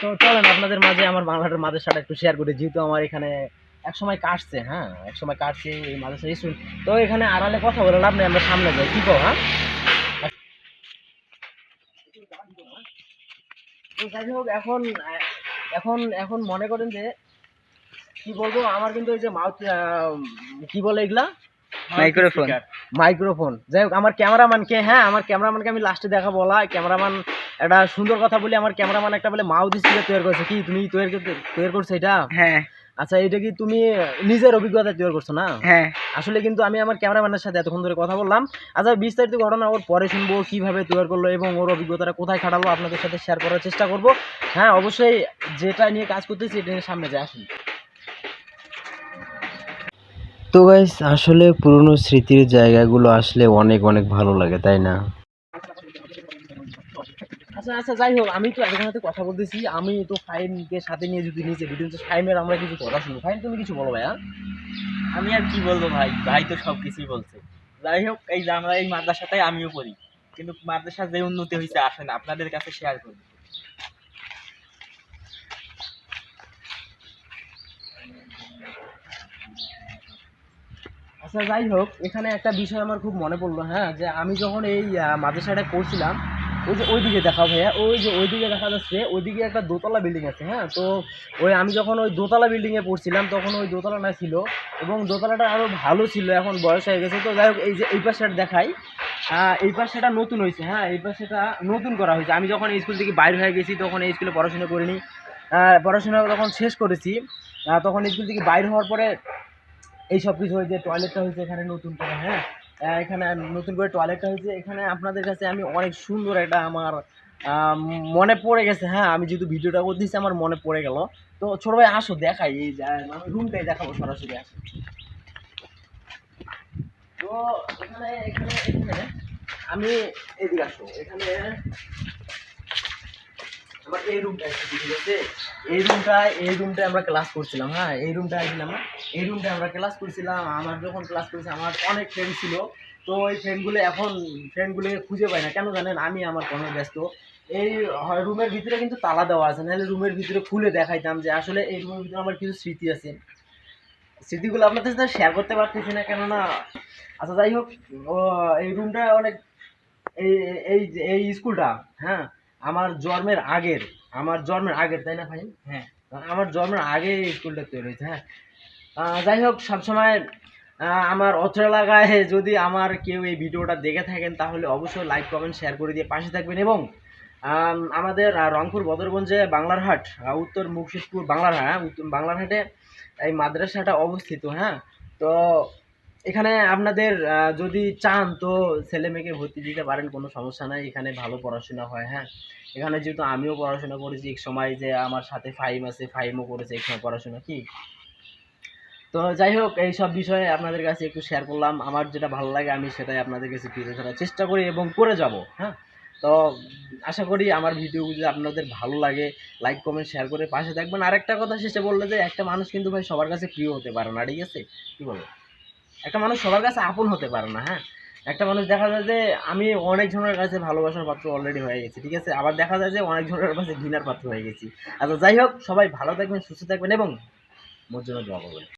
তো চলেন আপনাদের মাঝে আমার বাংলাটার মাদ্রাসাটা একটু শেয়ার করি যেহেতু আমার এখানে এক সময় কাটছে হ্যাঁ এক সময় কাটছে এই মাদ্রাসা স্টুডেন্ট তো এখানে আড়ালে কথা বলে লাভ নেই আমরা সামনে যাই। কি কো হ্যাঁ? যাই হোক এখন এখন এখন মনে করেন যে কি বলব আমার কিন্তু ওই যে মাউথ কি বলে এগুলা? মাইক্রোফোন মাইক্রোফোন যাই হোক আমার ক্যামেরাম্যানকে হ্যাঁ আমার ক্যামেরাম্যানকে আমি লাস্টে দেখা বলা ক্যামেরাম্যান একটা সুন্দর কথা বলি আমার ক্যামেরাম্যান একটা বলে মাউথ স্পিকার তৈরি করছে। কি তুমি তৈরি তৈরি করছ এটা? হ্যাঁ। আচ্ছা এটা কি তুমি নিজের অভিজ্ঞতা তৈরি করছ না? হ্যাঁ। আসলে কিন্তু আমি আমার ক্যামেরাম্যানের সাথে এতক্ষণ ধরে কথা বললাম। আচ্ছা বিস্তারিত ঘটনা ওর পরে শুনব কীভাবে তৈরি করল এবং ওর অভিজ্ঞতাটা কোথায় খাটালো আপনাদের সাথে শেয়ার করার চেষ্টা করব। হ্যাঁ অবশ্যই যেটা নিয়ে কাজ করতেছি এটা নিয়ে সামনে যায় আসুন। তো গাইস আসলে পুরনো স্মৃতির জায়গাগুলো আসলে অনেক অনেক ভালো লাগে তাই না? আচ্ছা আচ্ছা যাই হোক আমি তো একজনের সাথে কথা বলতেছি। আমি তো ফাইনকে সাথে নিয়ে যদি নিচে ভিডিও ফাইনের আমরা কিছু কথা শুনব ফাইন তুমি কিছু বলো ভাইয়া। আমি আর কি বলব ভাই? ভাই তো সব কিছুই বলছে। যাই হোক এই যে আমরা এই মাদ্রাসাটাই আমিও পড়ি। কিন্তু মাদ্রাসার যে উন্নতি হয়েছে আসেন আপনাদের কাছে শেয়ার করি। আচ্ছা যাই হোক এখানে একটা বিষয় আমার খুব মনে পড়ল হ্যাঁ? যে আমি যখন এই মাদ্রাসাটা করছিলাম ওই যে ওইদিকে দেখা ভাইয়া, ওই যে ওইদিকে দেখা যাচ্ছে, ওইদিকে একটা দোতলা বিল্ডিং আছে হ্যাঁ? তো ওই আমি যখন ওই দোতলা বিল্ডিংয়ে পড়ছিলাম, তখন ওই দোতলাটা ছিল এবং দোতলাটা আরও ভালো ছিল, এখন বয়স হয়ে গেছে। তো যাই হোক, এই যে এই পাশটা দেখাই এই পাশটা নতুন হয়েছে হ্যাঁ? এই পাশটা নতুন করা হয়েছে। আমি যখন স্কুল থেকে বাইরে হয়ে গেছি, তখন এই স্কুলে পড়াশোনা করিনি। পড়াশোনা যখন শেষ করেছি তখন স্কুল থেকে বাইরে হওয়ার পরে এই সব কিছু হয়েছে টয়লেটটা হয়েছে এখানে নতুন করে হ্যাঁ? এখানে নতুন করে টয়লেটটা হয়েছে। এখানে আপনাদের কাছে আমি অনেক সুন্দর একটা আমার মনে পড়ে গেছে। হ্যাঁ আমি যেহেতু ভিডিওটা করতেছি আমার মনে পড়ে গেল। তো ছোট ভাই, আসো, দেখাই। এই রুমটাই দেখাবো সরাসরি, আসো। তো এখানে এখানে এখানে আমি এদিকে আসো। এখানে আমার এই রুমটা ঠিক আছে? এই রুমটায় এই রুমটায় আমরা ক্লাস করছিলাম হ্যাঁ? এই রুমটায় আসলাম না এই রুমটায় আমরা ক্লাস করছিলাম, আমার যখন ক্লাস করেছি, আমার অনেক ফ্রেন্ড ছিল। তো ওই ফ্রেন্ডগুলো এখন ফ্রেন্ডগুলোকে খুঁজে পাই না। কেন জানেন? আমি আমার কোনো ব্যস্ত। এই রুমের ভিতরে কিন্তু তালা দেওয়া আছে। নাহলে রুমের ভিতরে খুলে দেখাইতাম যে আসলে এই রুমের ভিতরে আমার কিছু স্মৃতি আছে। স্মৃতিগুলো আপনাদের সাথে শেয়ার করতে পারতেছি না, কেননা আচ্ছা যাই হোক এই রুমটা অনেক এই এই স্কুলটা হ্যাঁ? আমার জন্মের আগের আমার জন্মের আগের তাই না ভাই? হ্যাঁ। আমার জন্মের আগে এই স্কুলটা তৈরি হয়েছে হ্যাঁ? যাই হোক সবসময় আমার অত্র এলাকায় যদি আমার কেউ এই ভিডিওটা দেখে থাকেন তাহলে অবশ্যই লাইক কমেন্ট শেয়ার করে দিয়ে পাশে থাকবেন এবং আমাদের রংপুর বদরগঞ্জে বাংলার হাট উত্তর মুর্শিদপুর বাংলার হাট হ্যাঁ, উত্তর বাংলার হাটে এই মাদ্রাসাটা অবস্থিত হ্যাঁ? তো এখানে আপনাদের যদি চান তো ছেলে মেয়েকে ভর্তি দিতে পারেন, কোনো সমস্যা নাই। এখানে ভালো পড়াশোনা হয় হ্যাঁ। এখানে যেহেতু আমিও পড়াশোনা করেছি, এক সময় যে আমার সাথে ফাইম আছে ফাইমও করেছে সময় পড়াশোনা, কি? তো যাই হোক, এই সব বিষয়ে আপনাদের কাছে একটু শেয়ার করলাম। আমার যেটা ভালো লাগে, আমি সেটাই আপনাদের কাছে তুলে ধরার চেষ্টা করি এবং করে যাব হ্যাঁ। তো আশা করি আমার ভিডিও যদি আপনাদের ভালো লাগে লাইক কমেন্ট শেয়ার করে পাশে থাকবেন। আরেকটা কথা শেষে বললে যে, একটা মানুষ কিন্তু ভাই সবার কাছে প্রিয় হতে পারে না, ঠিক আছে? কী বলো? একটা মানুষ সবার কাছে আপন হতে পারে না হ্যাঁ? একটা মানুষ দেখা যায় যে, আমি অনেক জনের কাছে ভালোবাসার পাত্র অলরেডি হয়ে গেছি, ঠিক আছে? আবার দেখা যায় যে, অনেক জনের কাছে ঘৃণার পাত্র হয়ে গেছি। আচ্ছা যাই হোক, সবাই ভালো থাকবেন, সুস্থ থাকবেন এবং মোর জন্য দোয়া করবেন।